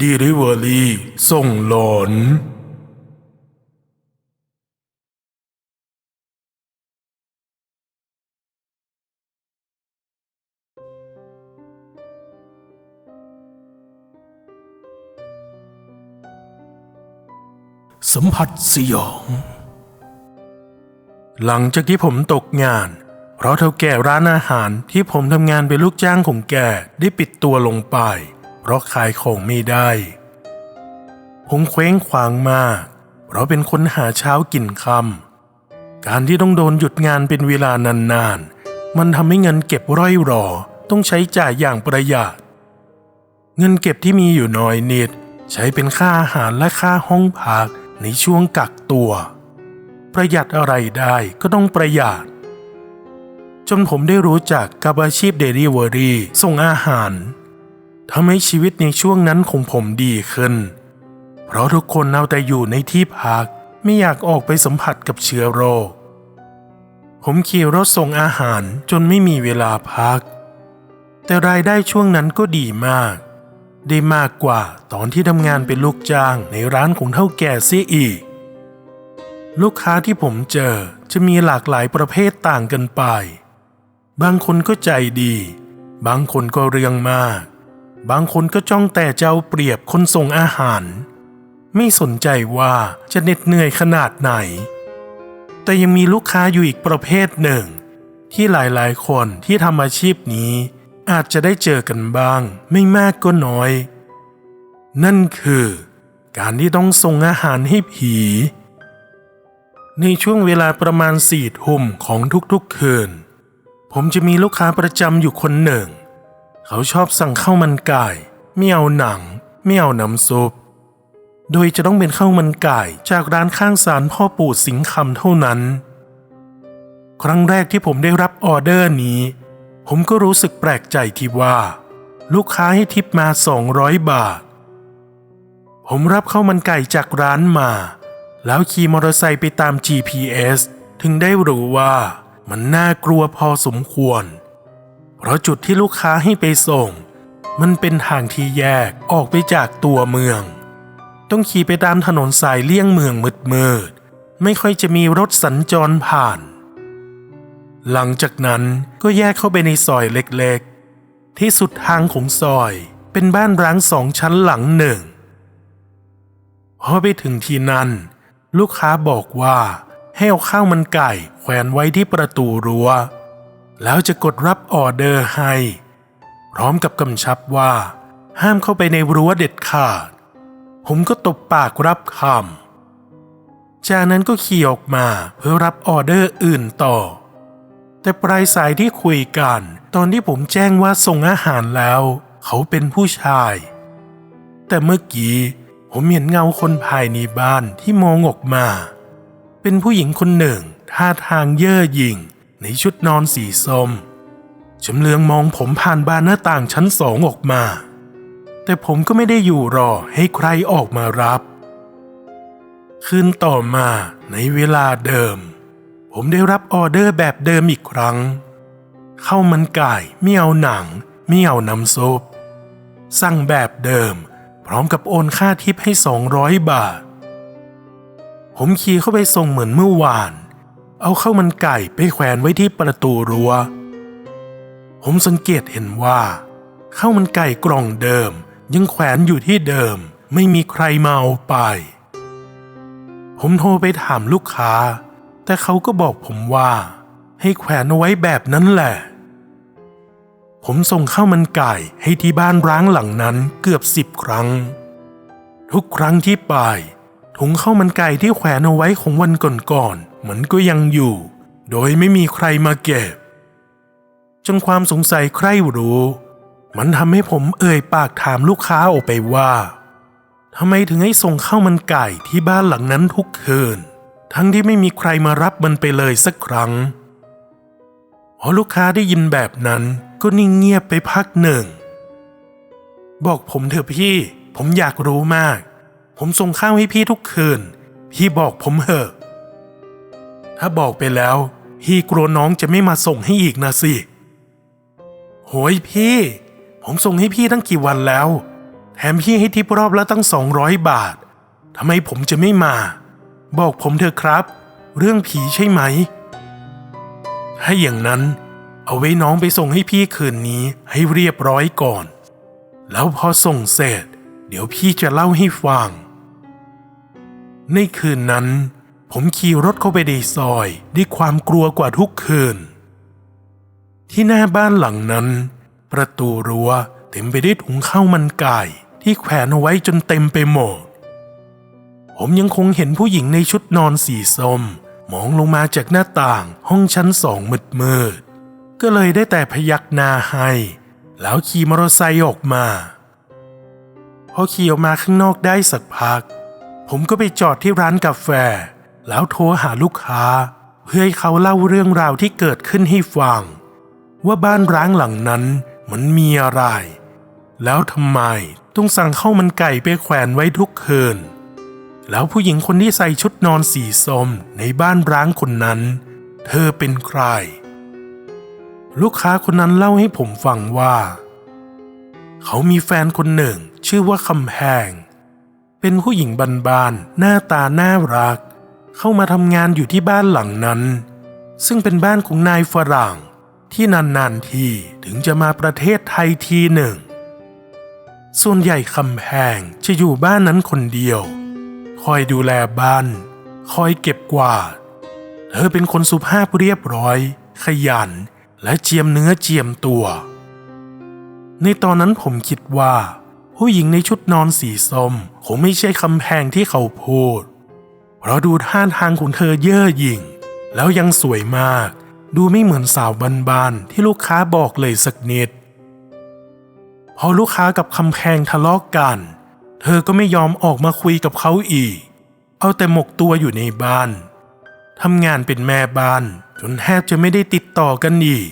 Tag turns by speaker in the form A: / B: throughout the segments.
A: ดีลิเวอรี่ส่งหลอนสัมผัสสยอง หลังจากที่ผมตกงาน เพราะเท่าแก่ร้านอาหารที่ผมทำงานเป็นลูกจ้างของแกได้ปิดตัวลงไป เพราะขายของไม่ได้ ผมเคว้งขวางมาก เพราะเป็นคนหาเช้ากินค่ำการที่ต้องโดนหยุดงานเป็นเวลานานๆ มันทำให้เงินเก็บร่อยรอต้องใช้จ่ายอย่างประหยัดเงินเก็บที่มีอยู่น้อยนิด ใช้เป็นค่าอาหารและค่าห้องพักในช่วงกักตัว ประหยัดอะไรได้ก็ต้องประหยัดจนผมได้รู้จักกับอาชีพเดลิเวอรี่ส่งอาหาร ทำให้ชีวิตในช่วงนั้นของผมดีขึ้น เพราะทุกคนเอาแต่อยู่ในที่พักไม่อยากออกไปสัมผัสกับเชื้อโรค ผมขี่รถส่งอาหารจนไม่มีเวลาพัก แต่รายได้ช่วงนั้นก็ดีมาก ได้มากกว่าตอนที่ทำงานเป็นลูกจ้างในร้านของเท่าแก่เสียอีก ลูกค้าที่ผมเจอจะมีหลากหลายประเภทต่างกันไป บางคนก็ใจดี บางคนก็เรื่องมาก บางคนก็จ้องแต่เจ้าเปรียบคนส่งอาหาร ไม่สนใจว่าจะเหน็ดเหนื่อยขนาดไหน แต่ยังมีลูกค้าอยู่อีกประเภทหนึ่ง ที่หลายๆ คนที่ทำอาชีพนี้ อาจจะได้เจอกันบ้าง ไม่มากก็น้อย นั่นคือ การที่ต้องส่งอาหารให้ผี ในช่วงเวลาประมาณสี่ทุ่มของทุกๆคืน ผมจะมีลูกค้าประจำอยู่คนหนึ่ง เขาชอบสั่งข้าวมันไก่ไม่เอาหนังไม่เอาน้ำซุป โดยจะต้องเป็นข้าวมันไก่จากร้านข้างศาลพ่อปู่สิงห์คำเท่านั้น ครั้งแรกที่ผมได้รับออเดอร์นี้ ผมก็รู้สึกแปลกใจที่ว่า ลูกค้าให้ทิปมา 200 บาท ผมรับข้าวมันไก่จากร้านมา แล้วขี่มอเตอร์ไซค์ไปตาม GPS ถึงได้รู้ว่ามันน่ากลัวพอสมควร เพราะจุดที่ลูกค้าให้ไปส่ง มันเป็นทางที่แยกออกไปจากตัวเมือง ต้องขี่ไปตามถนนสายเลี่ยงเมืองมืดๆไม่ค่อยจะมีรถสัญจรผ่าน หลังจากนั้นก็แยกเข้าไปในซอยเล็กๆ ที่สุดทางของซอยเป็นบ้านร้างสองชั้นหลังหนึ่งพอไปถึงที่นั่น ลูกค้าบอกว่าให้เอาข้าวมันไก่แขวนไว้ที่ประตูรัว้ว แล้วจะกดรับออเดอร์ให้ พร้อมกับกำชับว่า ห้ามเข้าไปในรั้วเด็ดขาด ผมก็ตบปากรับคำจากนั้นก็ขี่ออกมาเพื่อรับออเดอร์อื่นต่อ แต่ปลายสายที่คุยกัน ตอนที่ผมแจ้งว่าส่งอาหารแล้ว เขาเป็นผู้ชาย แต่เมื่อกี้ผมเห็นเงาคนภายในบ้านที่มองออกมา เป็นผู้หญิงคนหนึ่งท่าทางเย่อหยิ่ง ในชุดนอนสีส้มชำเลืองมองผมผ่านบานหน้าต่างชั้นสองออกมา แต่ผมก็ไม่ได้อยู่รอให้ใครออกมารับ คืนต่อมาในเวลาเดิม ผมได้รับออเดอร์แบบเดิมอีกครั้งข้าวมันไก่ไม่เอาหนังไม่เอาน้ำซุปสั่งแบบเดิม พร้อมกับโอนค่าทิปให้ 200 บาท ผมขี่เข้าไปส่งเหมือนเมื่อวาน เอาข้าวมันไก่ไปแขวนไว้ที่ประตูรัว้ว ผมสังเกตเห็นว่าข้าวมันไก่กล่องเดิม ยังแขวนอยู่ที่เดิมไม่มีใครมาเอาไป ผมโทรไปถามลูกค้า แต่เขาก็บอกผมว่า ให้แขวนเอาไว้แบบนั้นแหละ ผมส่งข้าวมันไก่ให้ที่บ้านร้างหลังนั้นเกือบสิบครั้ง ทุกครั้งที่ไป ถุงข้าวมันไก่ที่แขวนเอาไว้ของวันก่อนๆมันก็ยังอยู่ โดยไม่มีใครมาเก็บ จนความสงสัยใคร่รู้ มันทำให้ผมเอ่ยปากถามลูกค้าออกไปว่าทำไมถึงให้ส่งข้าวมันไก่ที่บ้านหลังนั้นทุกคืน ทั้งที่ไม่มีใครมารับมันไปเลยสักครั้งพอลูกค้าได้ยินแบบนั้นก็นิ่งเงียบไปพักหนึ่ง บอกผมเถอะพี่ ผมอยากรู้มาก ผมส่งข้าวให้พี่ทุกคืน พี่บอกผมเถอะ ถ้าบอกไปแล้ว พี่กลัวน้องจะไม่มาส่งให้อีกนะสิ โหยพี่ ผมส่งให้พี่ตั้งกี่วันแล้ว แถมพี่ให้ทิปรอบละตั้งสองร้อยบาท ทำไมผมจะไม่มา บอกผมเถอะครับ เรื่องผีใช่ไหม ถ้าอย่างนั้น เอาไว้น้องไปส่งให้พี่คืนนี้ให้เรียบร้อยก่อน แล้วพอส่งเสร็จเดี๋ยวพี่จะเล่าให้ฟัง ในคืนนั้น ผมขี่รถเข้าไปในซอยด้วยความกลัวกว่าทุกคืน ที่หน้าบ้านหลังนั้น ประตูรั้วเต็มไปด้วยถุงข้าวมันไก่ที่แขวนเอาไว้จนเต็มไปหมด ผมยังคงเห็นผู้หญิงในชุดนอนสีส้มมองลงมาจากหน้าต่างห้องชั้นสองมืดมืดๆก็เลยได้แต่พยักหน้าให้ แล้วขี่มอเตอร์ไซค์ออกมา พอขี่ออกมาข้างนอกได้สักพัก ผมก็ไปจอดที่ร้านกาแฟ แล้วโทรหาลูกค้า เพื่อให้เขาเล่าเรื่องราวที่เกิดขึ้นให้ฟัง ว่าบ้านร้างหลังนั้นมันมีอะไร แล้วทำไมต้องสั่งข้าวมันไก่ไปแขวนไว้ทุกคืน แล้วผู้หญิงคนที่ใส่ชุดนอนสีส้มในบ้านร้างคนนั้น เธอเป็นใคร ลูกค้าคนนั้นเล่าให้ผมฟังว่า เขามีแฟนคนหนึ่งชื่อว่าคำแพง เป็นผู้หญิงบานๆหน้าตาน่ารัก เข้ามาทำงานอยู่ที่บ้านหลังนั้น ซึ่งเป็นบ้านของนายฝรั่งที่นานๆทีถึงจะมาประเทศไทยทีหนึ่ง ส่วนใหญ่คำแพงจะอยู่บ้านนั้นคนเดียว คอยดูแลบ้าน คอยเก็บกวาด เธอเป็นคนสุภาพเรียบร้อย ขยัน และเจียมเนื้อเจียมตัว ในตอนนั้นผมคิดว่า ผู้หญิงในชุดนอนสีส้มคงไม่ใช่คำแพงที่เขาพูด เพราะดูท่าทางของเธอเย่อหยิ่ง แล้วยังสวยมาก ดูไม่เหมือนสาวบานๆที่ลูกค้าบอกเลยสักนิด พอลูกค้ากับคำแพงทะเลาะกกัน เธอก็ไม่ยอมออกมาคุยกับเขาอีก เอาแต่หมกตัวอยู่ในบ้านทำงานเป็นแม่บ้านจนแทบจะไม่ได้ติดต่อกันอีก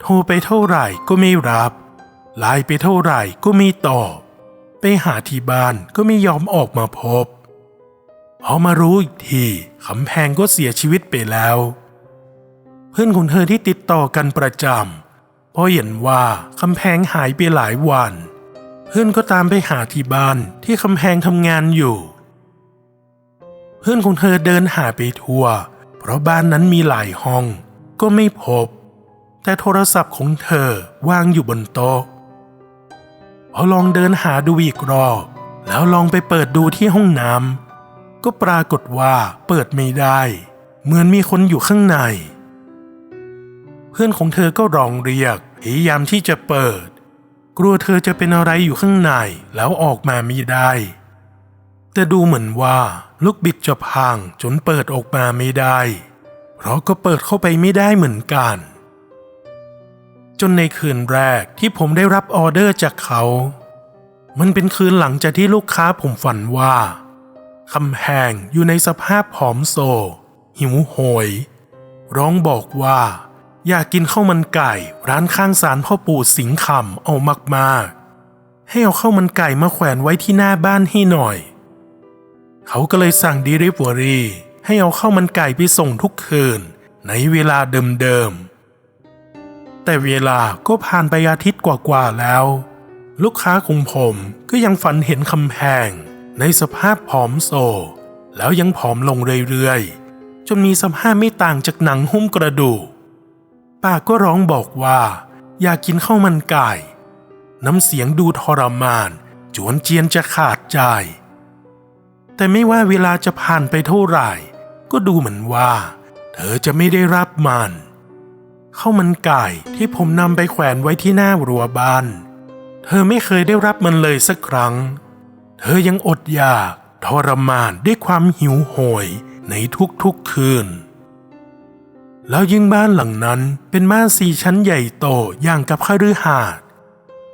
A: โทรไปเท่าไหร่ก็ไม่รับ ไลน์ไปเท่าไหร่ก็ไม่ตอบ ไปหาที่บ้านก็ไม่ยอมออกมาพบพอมารู้อีกทีคำแพงก็เสียชีวิตไปแล้ว เพื่อนของเธอที่ติดต่อกันประจำพราะเห็นว่าคำแพงหายไปหลายวัน เพื่อนก็ตามไปหาที่บ้านที่คำแพงทำงานอยู่ เพื่อนของเธอเดินหาไปทั่ว เพราะบ้านนั้นมีหลายห้อง ก็ไม่พบ แต่โทรศัพท์ของเธอวางอยู่บนโต๊ะ พอลองเดินหาดูอีกรอบแล้วลองไปเปิดดูที่ห้องน้ำก็ปรากฏว่าเปิดไม่ได้ เหมือนมีคนอยู่ข้างใน เพื่อนของเธอก็ร้องเรียกพยายามที่จะเปิด กลัวเธอจะเป็นอะไรอยู่ข้างในแล้วออกมาไม่ได้ แต่ดูเหมือนว่าลูกบิดจะพังจนเปิดออกมาไม่ได้ เพราะก็เปิดเข้าไปไม่ได้เหมือนกัน จนในคืนแรกที่ผมได้รับออเดอร์จากเขา มันเป็นคืนหลังจากที่ลูกค้าผมฝันว่าคำแหงอยู่ในสภาพผอมโซ หิวโหย ร้องบอกว่า อยากกินข้าวมันไก่ร้านข้างศาลพ่อปู่สิงคำเอามากๆ ให้เอาข้าวมันไก่มาแขวนไว้ที่หน้าบ้านให้หน่อย เขาก็เลยสั่งดีริฟวอรี่ให้เอาข้าวมันไก่ไปส่งทุกคืนในเวลาเดิมๆ แต่เวลาก็ผ่านไปอาทิตย์กว่าๆแล้ว ลูกค้าของผมก็ยังฝันเห็นคำแพง ในสภาพผอมโซ แล้วยังผอมลงเรื่อยๆ จนมีสภาพไม่ต่างจากหนังหุ้มกระดูกปากก็ร้องบอกว่า อยากกินข้าวมันไก่ น้ำเสียงดูทรมาน จวนเจียนจะขาดใจ แต่ไม่ว่าเวลาจะผ่านไปเท่าไหร่ ก็ดูเหมือนว่า เธอจะไม่ได้รับมัน ข้าวมันไก่ที่ผมนำไปแขวนไว้ที่หน้ารั้วบ้าน เธอไม่เคยได้รับมันเลยสักครั้ง เธอยังอดอยากทรมานด้วยความหิวโหยในทุกๆคืน แล้วยิ่งบ้านหลังนั้นเป็นบ้านสี่ชั้นใหญ่โตอย่างกับคฤหาสน์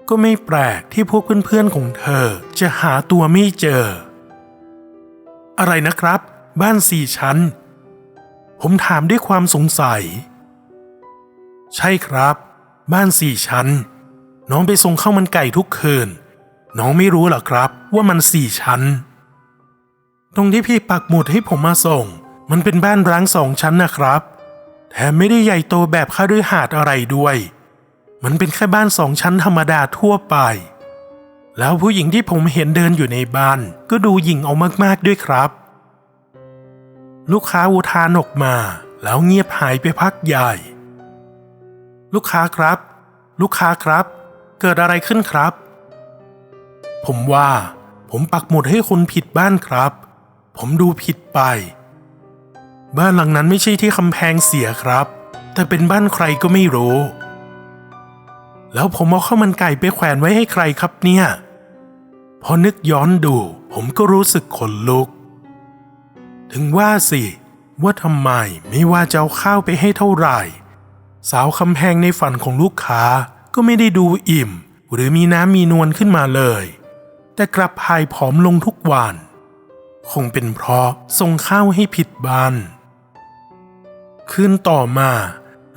A: ก็ไม่แปลกที่พวกเพื่อนๆของเธอจะหาตัวไม่เจอ อะไรนะครับ บ้านสี่ชั้น ผมถามด้วยความสงสัย ใช่ครับ บ้านสี่ชั้น น้องไปส่งข้าวมันไก่ทุกคืน น้องไม่รู้หรอครับว่ามันสี่ชั้น ตรงที่พี่ปักหมุดให้ผมมาส่ง มันเป็นบ้านร้างสองชั้นนะครับ แถมไม่ได้ใหญ่โตแบบคฤหาสน์อะไรด้วย มันเป็นแค่บ้านสองชั้นธรรมดาทั่วไป แล้วผู้หญิงที่ผมเห็นเดินอยู่ในบ้าน ก็ดูหยิ่งเอามากๆด้วยครับ ลูกค้าอุทานออกมา แล้วเงียบหายไปพักใหญ่ ลูกค้าครับ ลูกค้าครับ เกิดอะไรขึ้นครับ ผมว่า ผมปักหมุดให้คนผิดบ้านครับ ผมดูผิดไป บ้านหลังนั้นไม่ใช่ที่คำแพงเสียครับ แต่เป็นบ้านใครก็ไม่รู้ แล้วผมเอาข้าวมันไก่ไปแขวนไว้ให้ใครครับเนี่ย พอนึกย้อนดู ผมก็รู้สึกขนลุก ถึงว่าสิว่าทำไมไม่ว่าจะเอาข้าวไปให้เท่าไหร่ สาวคำแพงในฝันของลูกค้าก็ไม่ได้ดูอิ่ม หรือมีน้ำมีนวลขึ้นมาเลย แต่กลับพายผอมลงทุกวัน คงเป็นเพราะส่งข้าวให้ผิดบ้านคืนต่อมา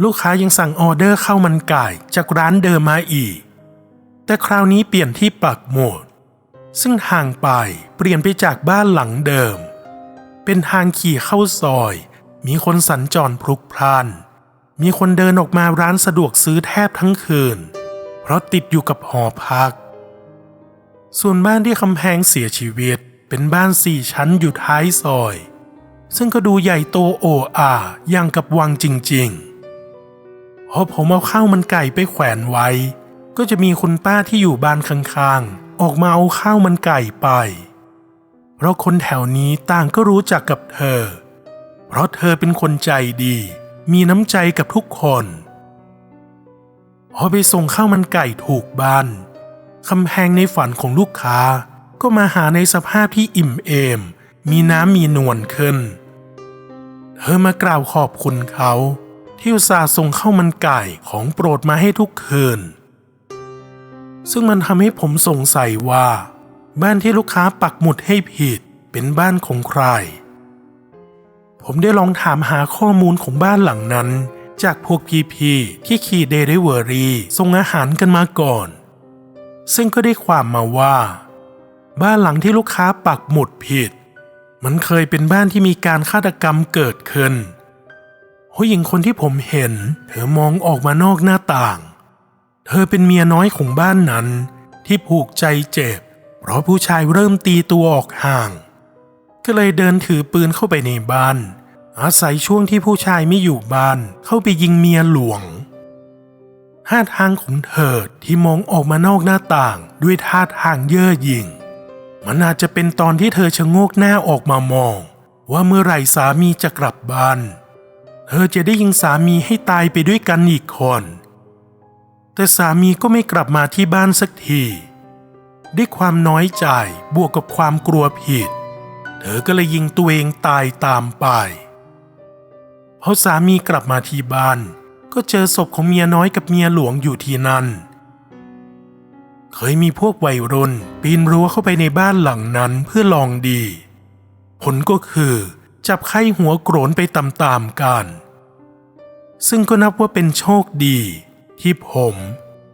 A: ลูกค้ายังสั่งออเดอร์ข้าวมันไก่จากร้านเดิมมาอีก แต่คราวนี้เปลี่ยนที่ปักหมุดซึ่งห่างไปเปลี่ยนไปจากบ้านหลังเดิม เป็นทางขี่เข้าซอย มีคนสัญจรพลุกพล่าน มีคนเดินออกมาร้านสะดวกซื้อแทบทั้งคืน เพราะติดอยู่กับหอพัก ส่วนบ้านที่คำแพงเสียชีวิตเป็นบ้านสี่ชั้นอยู่ท้ายซอย ซึ่งก็ดูใหญ่โตโอ้อาอย่างกับวังจริงๆพอผมเอาข้าวมันไก่ไปแขวนไว้ ก็จะมีคุณป้าที่อยู่บ้านข้างๆ ออกมาเอาข้าวมันไก่ไป เพราะคนแถวนี้ต่างก็รู้จักกับเธอ เพราะเธอเป็นคนใจดี มีน้ำใจกับทุกคนพอไปส่งข้าวมันไก่ถูกบ้านคำแพงในฝันของลูกค้าก็มาหาในสภาพที่อิ่มเอม มีน้ำมีนวลขึ้น เธอมากล่าวขอบคุณเขาที่อุตส่าห์ส่งข้าวมันไก่ของโปรดมาให้ทุกคืน ซึ่งมันทำให้ผมสงสัยว่า บ้านที่ลูกค้าปักหมุดให้ผิดเป็นบ้านของใคร ผมได้ลองถามหาข้อมูลของบ้านหลังนั้น จากพวกพี่ๆที่ขี่เดลิเวอรี่ส่งอาหารกันมาก่อน ซึ่งก็ได้ความมาว่า บ้านหลังที่ลูกค้าปักหมุดผิด มันเคยเป็นบ้านที่มีการฆาตกรรมเกิดขึ้นผู้หญิงคนที่ผมเห็น เธอมองออกมานอกหน้าต่าง เธอเป็นเมียน้อยของบ้านนั้น ที่ผูกใจเจ็บ เพราะผู้ชายเริ่มตีตัวออกห่าง ก็เลยเดินถือปืนเข้าไปในบ้าน อาศัยช่วงที่ผู้ชายไม่อยู่บ้านเข้าไปยิงเมียหลวงท่าทางของเธอที่มองออกมานอกหน้าต่างด้วยท่าทางเย่อหยิ่ง มันอาจจะเป็นตอนที่เธอชะโงกหน้าออกมามอง ว่าเมื่อไหร่สามีจะกลับบ้าน เธอจะได้ยิงสามีให้ตายไปด้วยกันอีกคน แต่สามีก็ไม่กลับมาที่บ้านสักที ด้วยความน้อยใจบวกกับความกลัวผิด เธอก็เลยยิงตัวเองตายตามไปพอสามีกลับมาที่บ้าน ก็เจอศพของเมียน้อยกับเมียหลวงอยู่ที่นั่น เคยมีพวกวัยรุ่นปีนรั้วเข้าไปในบ้านหลังนั้นเพื่อลองดี ผลก็คือ จับไข้หัวโกรนไปตามๆกัน ซึ่งก็นับว่าเป็นโชคดี ที่ผม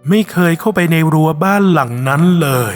A: ไม่เคยเข้าไปในรั้วบ้านหลังนั้นเลย